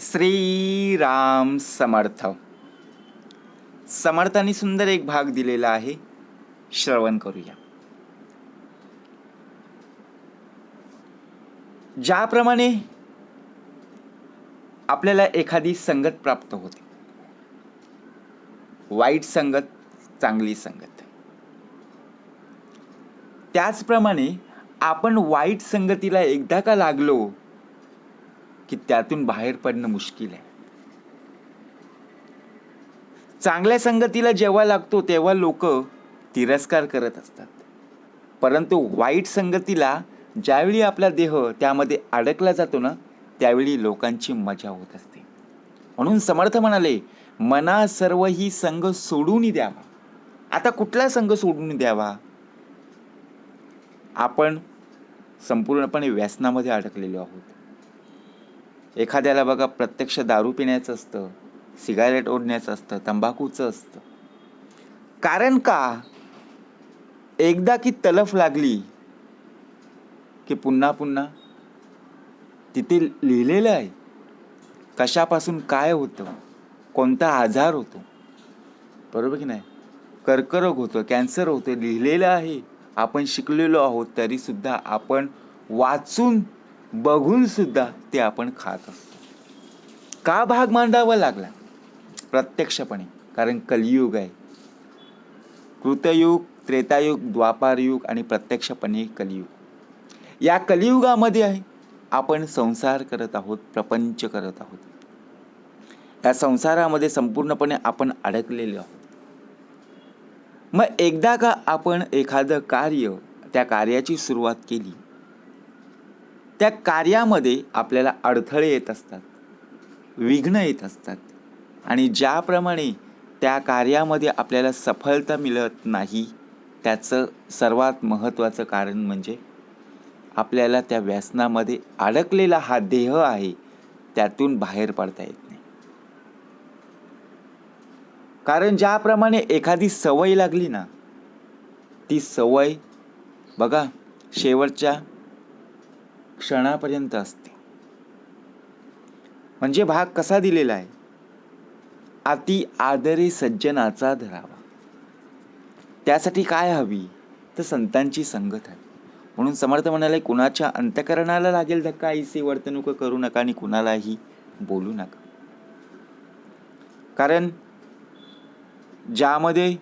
श्रीराम समर्थ. समर्थाने सुंदर एक भाग दिलेला आहे. श्रवण करूया. ज्याप्रमाणे आपल्याला एखादी संगत प्राप्त होते. वाईट संगत चांगली संगत. त्याचप्रमाणे आपण वाईट संगतीला एकदा का लागलो की त्यातून बाहेर पडणं मुश्किल आहे. चांगल्या संगतीला जेव्हा लागतो तेव्हा लोक तिरस्कार करत असतात. परंतु वाईट संगतीला ज्यावेळी आपला देह त्यामध्ये अडकला जातो ना त्यावेळी लोकांची मजा होत असते. म्हणून समर्थ म्हणाले मना सर्व ही संघ सोडून द्यावा. आता कुठला संघ सोडून द्यावा? आपण संपूर्णपणे व्यसनामध्ये अडकलेलो आहोत. एखाद्याला बघा प्रत्यक्ष दारू पिण्याचं असतं सिगारेट ओढण्याचं असतं तंबाखूचं असतं. कारण का? एकदा की तलफ लागली की पुन्हा पुन्हा तिथे लिहिलेलं आहे कशापासून काय होतं कोणता आजार होतो. बरोबर की नाही? कर्करोग होतो कॅन्सर होतो लिहिलेलं आहे. आपण शिकलेलो आहोत तरी सुद्धा आपण वाचून बघून सुद्धा ते आपण खात असतो. का भाग मांडावा लागला? प्रत्यक्षपणे कारण कलियुग आहे. कृतयुग त्रेतायुग द्वापारयुग आणि प्रत्यक्षपणे कलियुग. या कलियुगामध्ये आहे आपण संसार करत आहोत प्रपंच करत आहोत. या संसारामध्ये संपूर्णपणे आपण अडकलेले आहोत. मग एकदा का आपण एखादं कार्य त्या कार्याची सुरुवात केली त्या कार्यामध्ये आपल्याला अडथळे येत असतात विघ्न येत असतात. आणि ज्याप्रमाणे त्या कार्यामध्ये आपल्याला सफलता मिळत नाही त्याचं सर्वात महत्त्वाचं कारण म्हणजे आपल्याला त्या व्यसनामध्ये अडकलेला हा देह आहे त्यातून बाहेर पडता येत नाही. कारण ज्याप्रमाणे एखादी सवय लागली ना ती सवय बघा शेवटच्या क्षणापर्यंत असते. म्हणजे भाग कसा दिलेला आहे? अति आदरे सज्जनाचा धरावा. त्यासाठी काय हवी? तर संतांची संगत हवी. म्हणून समर्थ म्हणाले कुणाच्या अंतकरणाला लागेल धक्का ऐसी वर्तणूक करू नका आणि कुणालाही बोलू नका. कारण ज्यामध्ये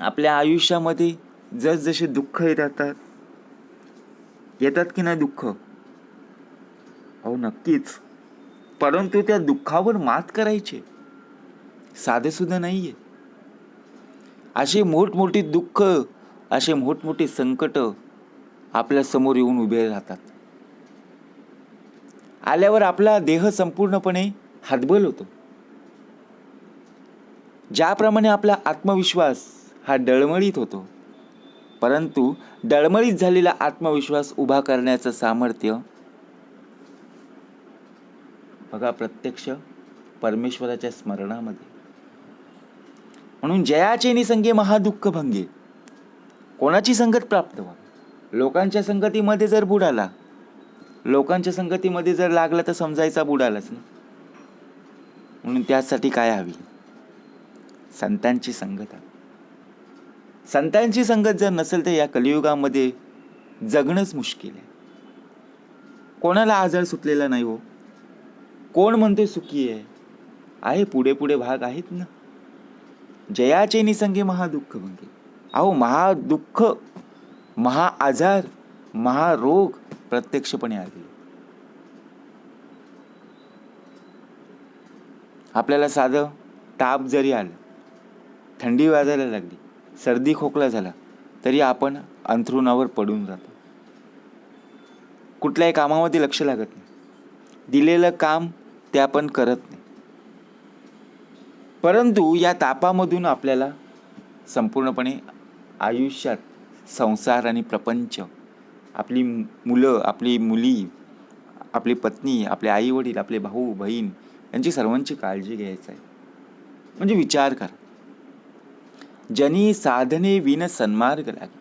आपल्या आयुष्यामध्ये जसजसे दुःख येत राहतात येतात की नाही दुःख? अहो नक्कीच. परंतु त्या दुःखावर मात करायचे. साधे सुद्धा नाहीये. अशी मोठमोठी दुःख असे मोठमोठे संकट आपल्यासमोर येऊन उभे राहतात. आल्यावर आपला देह संपूर्णपणे हातबल होतो. ज्याप्रमाणे आपला आत्मविश्वास हा डळमळीत होतो परंतु डळमळीत झालेला आत्मविश्वास उभा करण्याचं सामर्थ्य बघा प्रत्यक्ष परमेश्वराच्या स्मरणामध्ये. म्हणून जयाचे निसंगे महादुःख भंगे. कोणाची संगत प्राप्त व्हा लोकांच्या संगतीमध्ये जर बुडाला लोकांच्या संगतीमध्ये जर लागला तर समजायचा बुडालाच ना म्हणून त्यासाठी काय हवी? संतांची संगत हवी. संतांची संगत जर नसेल तर या कलियुगामध्ये जगणंच मुश्किल आहे. कोणाला आजार सुटलेला नाही हो. कोण म्हणते सुखी आहे? आहे पुढे पुढे भाग आहेत ना. जयाचे निसंगे महादुःख भंगे. अहो महादुःख महाआजार महारोग प्रत्यक्षपणे आले. आपल्याला साधं ताप जरी आलं थंडी वाजायला लागली सर्दी खोकला झाला तरी आपण अंथरुणावर पडून जातो कुठल्याही कामामध्ये लक्ष लागत नाही. दिलेलं काम ते आपण करत नाही. परंतु या तापामधून आपल्याला संपूर्णपणे आयुष्यात संसार आणि प्रपंच आपली मुलं आपली मुली आपली पत्नी आपले आई वडील आपले भाऊ बहीण यांची सर्वांची काळजी घ्यायचं आहे. म्हणजे विचार करा. जनी साधने विन सन्मार्ग लागे.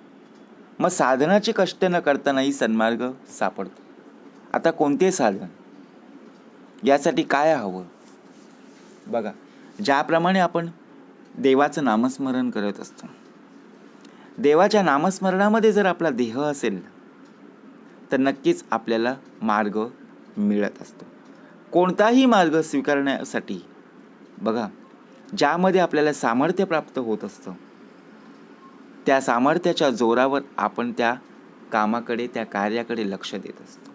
मग साधनाचे कष्ट न करतानाही सन्मार्ग सापडतो. आता कोणते साधन? यासाठी काय हवं? बघा ज्याप्रमाणे आपण देवाचं नामस्मरण करत असतो. देवाच्या नामस्मरणामध्ये जर आपला देह असेल तर नक्कीच आपल्याला मार्ग मिळत असतो. कोणताही मार्ग स्वीकारण्यासाठी बघा ज्यामध्ये आपल्याला सामर्थ्य प्राप्त होत असतं त्या सामर्थ्याच्या जोरावर आपण त्या कामाकडे त्या कार्याकडे लक्ष देत असतो.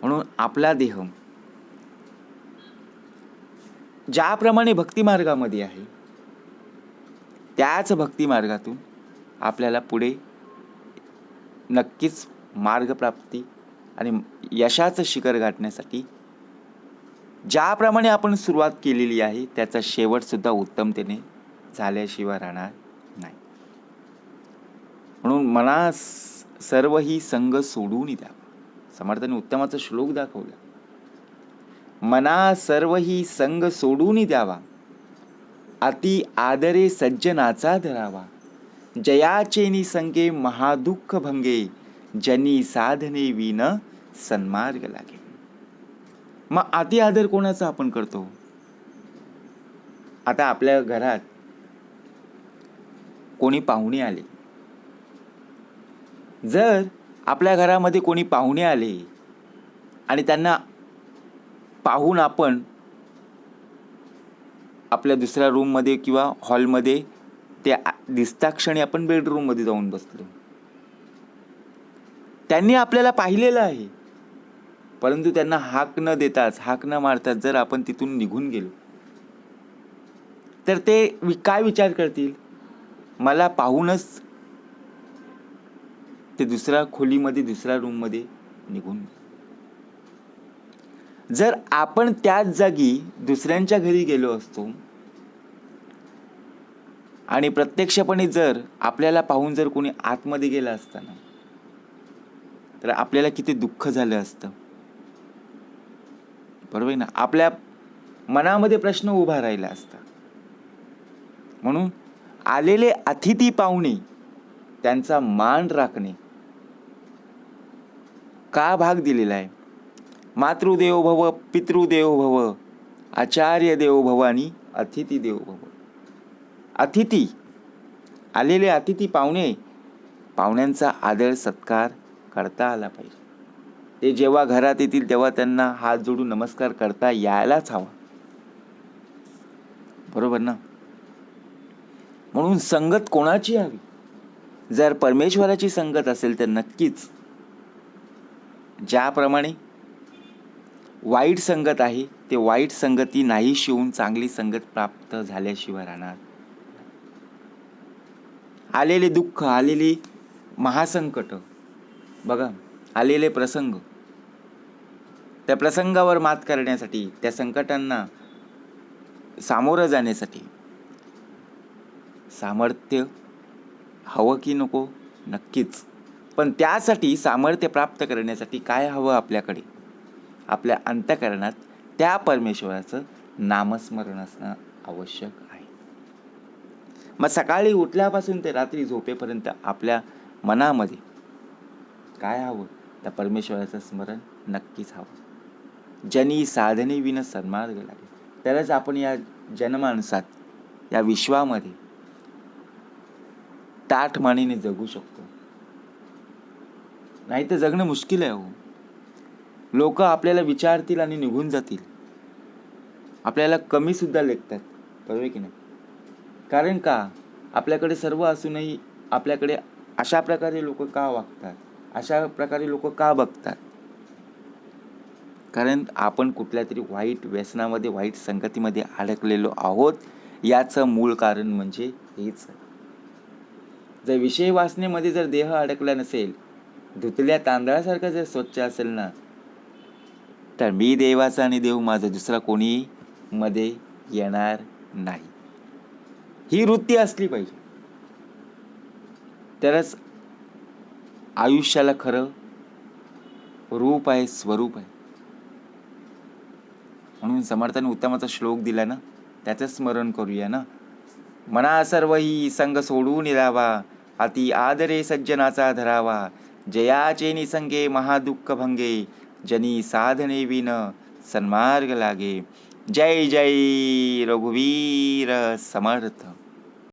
म्हणून आपला देह ज्याप्रमाणे भक्तिमार्गामध्ये आहे त्याच भक्तिमार्गातून आपल्याला पुढे नक्कीच मार्गप्राप्ती आणि यशाचं शिखर गाठण्यासाठी ज्याप्रमाणे आपण सुरुवात केलेली आहे त्याचा शेवटसुद्धा उत्तमतेने झाल्याशिवाय राहणार नाही. म्हणून मनास सर्व ही संघ सोडून द्यावा समर्थाने उत्तमाचा श्लोक दाखवला. मना सर्व ही संघ सोडून द्यावा. अति आदरे सज्जनाचा धरावा. जयाचेनी संगे महादुःख भंगे जनी साधने विन सन्मार्ग लागे. मग अति आदर कोणाचा आपण करतो? आता आपल्या घरात कोणी पाहुणे आले? जर आपल्या घरामध्ये कोणी पाहुणे आले आणि त्यांना पाहून आपण आपल्या दुसऱ्या रूममध्ये किंवा हॉलमध्ये ते दिसता क्षणी आपण बेडरूममध्ये जाऊन बसलो. त्यांनी आपल्याला पाहिलेलं आहे. परंतु त्यांना हाक न देताच हाक न मारताच जर आपण तिथून निघून गेलो तर ते काय विचार करतील? मला पाहूनच ते दुसऱ्या खोलीमध्ये दुसऱ्या रूममध्ये निघून जर आपण त्याच जागी दुसऱ्यांच्या घरी गेलो असतो आणि प्रत्यक्षपणे जर आपल्याला पाहून जर कोणी आतमध्ये गेला असताना तर आपल्याला किती दुःख झालं असतं. बरोबर ना? आपल्या मनामध्ये प्रश्न उभा राहिला असता. म्हणून आलेले अतिथी पाहुणे त्यांचा मान राखणे. का भाग दिलेला आहे? मातृदेव भव पितृदेव भव आचार्य देव भव आणि अतिथी देव भव अतिथी आलेले अतिथी पाहुणे पाहुण्यांचा आदर सत्कार करता आला पाहिजे. ते जेव्हा घरात येतील तेव्हा त्यांना हात जोडून नमस्कार करता यायलाच हवा. बरोबर ना? म्हणून संगत कोणाची हवी? जर परमेश्वराची संगत असेल तर नक्कीच ज्याप्रमाणे वाईट संगत आहे ते वाईट संगती नाही शिवून चांगली संगत प्राप्त झाल्याशिवाय राहणार. आलेले दुःख आलेली महासंकट बघा आलेले प्रसंग त्या प्रसंगावर मात करण्यासाठी त्या संकटांना सामोरं जाण्यासाठी सामर्थ्य हवं की नको? नक्कीच. पण त्यासाठी सामर्थ्य प्राप्त करण्यासाठी काय हवं आपल्याकडे? आपल्या अंतकरणात त्या परमेश्वराचं नामस्मरण असणं आवश्यक आहे. मग सकाळी उठल्यापासून ते रात्री झोपेपर्यंत आपल्या मनामध्ये काय हवं? त्या परमेश्वराचं स्मरण नक्कीच हवं. ज्यांनी साधने विन सन्मार्ग लागेल. तरच आपण या जनमानसात या विश्वामध्ये ताठ मानेने जगू शकतो. नाही तर जगणं मुश्किल आहे हो. लोक आपल्याला विचारतील आणि निघून जातील. आपल्याला कमी सुद्धा लेखतात बरोबर की नाही? कारण का? आपल्याकडे सर्व असूनही आपल्याकडे अशा प्रकारे लोक का वागतात? अशा प्रकारे लोक का बघतात? कारण आपण कुठल्या तरी वाईट व्यसनामध्ये वाईट संगतीमध्ये अडकलेलो आहोत याचं मूळ कारण म्हणजे हेच. जर विषय वासनेमध्ये जर देह अडकला नसेल धुतल्या तांदळासारखं जर स्वच्छ असेल ना तर मी देवाचा आणि देव माझा दुसरा कोणी मध्ये येणार नाही. ही वृत्ती असली पाहिजे. तरच आयुष्याला खरं रूप आहे स्वरूप आहे. म्हणून समर्थाने उत्तमाचा श्लोक दिला ना त्याचं स्मरण करूया ना. मना सर्व ही संग सोडून राहावा अति आदरे सज्जनाचा धरावा. जयाचे निसंगे महादुःख भंगे जनी साधने विन सन्मार्ग लागे. जय जय रघुवीर समर्थ.